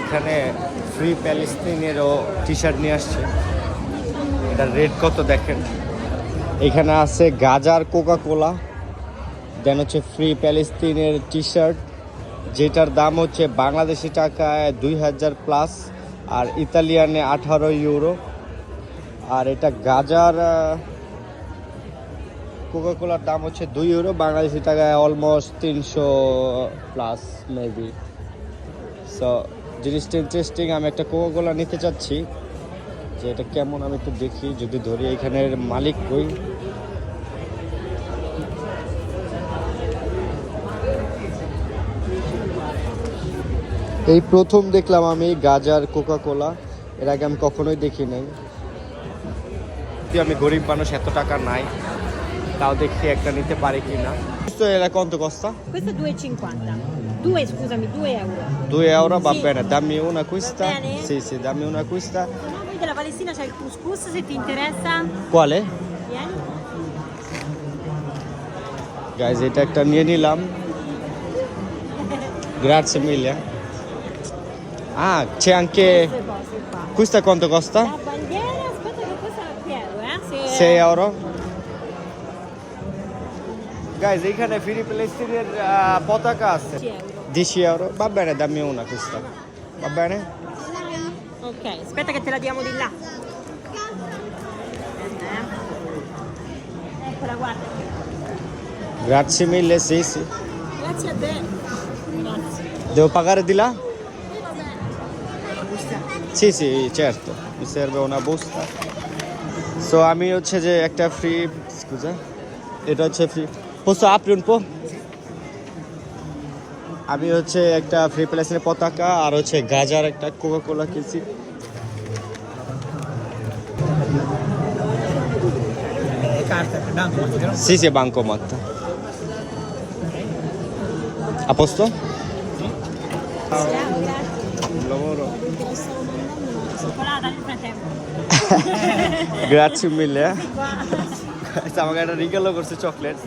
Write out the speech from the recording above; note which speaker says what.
Speaker 1: এখানে free প্যালেস্তিনেরও T shirt নিয়ে আসছে। এটার রেট কত দেখেন? এখানে আছে গাজার কোকা কোলা দেন হচ্ছে ফ্রি প্যালেস্তিনের টি শার্ট যেটার দাম হচ্ছে বাংলাদেশি টাকায় দুই হাজার প্লাস আর ইতালিয়ানে আঠারো ইউরো আর এটা গাজার কোকা কোলার দাম হচ্ছে দুই ইউরো বাংলাদেশি টাকায় অলমোস্ট তিনশো প্লাস মেবি সো জিনিসটা ইন্টারেস্টিং আমি একটা কোকা কোলা নিতে চাচ্ছি। যে এটা কেমন আমি একটু দেখি যদি ধরি এখানের মালিক কই? এই প্রথম দেখলাম আমি গাজার কোকা কোলা এর আগে আমি কখনোই দেখি নাই। আমি গরিব মানুষ এত টাকা নাই তাও দেখি একটা নিতে পারি কি না তো এরা কত কস্তা?
Speaker 2: Questo è 2,50. Due, scusami, 2 euro.
Speaker 1: 2 euro va
Speaker 2: Sì.
Speaker 1: bene dammi una questa
Speaker 2: Va bene?
Speaker 1: sì sì dammi una questa
Speaker 2: Se no, qui della Palestina c'è il couscous, se ti interessa.
Speaker 1: quale?
Speaker 2: Vieni.
Speaker 1: Guys এটা একটা নিয়ে নিলাম grazie mille ah c'è anche
Speaker 2: Queste cose qua.
Speaker 1: questa quanto costa?
Speaker 2: La bandiera, aspetta che questa è 6 euro, eh? Se...
Speaker 1: 6 euro guys এখানে free প্যালেস্তিনের আহ, পতাকা আছে
Speaker 2: 10 euro.
Speaker 1: 10 euro va bene dammi una questa va bene?
Speaker 2: Ok, aspetta che te la diamo di là. Aspetta, eh. Eccola, guarda.
Speaker 1: grazie mille sì sì
Speaker 2: Grazie a te. Grazie.
Speaker 1: devo pagare di là? Sì, sì, certo. Mi serve una busta. So আমি হচ্ছে যে একটা free scusa এটা হচ্ছে free posso apri un po' আমি হচ্ছে একটা free প্লেসের পতাকা আর হচ্ছে গাজার একটা কোকা কোলা
Speaker 2: কেছি সি সি
Speaker 1: বাংকো মত। আপস্ত?
Speaker 2: মিলে
Speaker 1: আমাকে একটা রিগেলও করছে চকলেট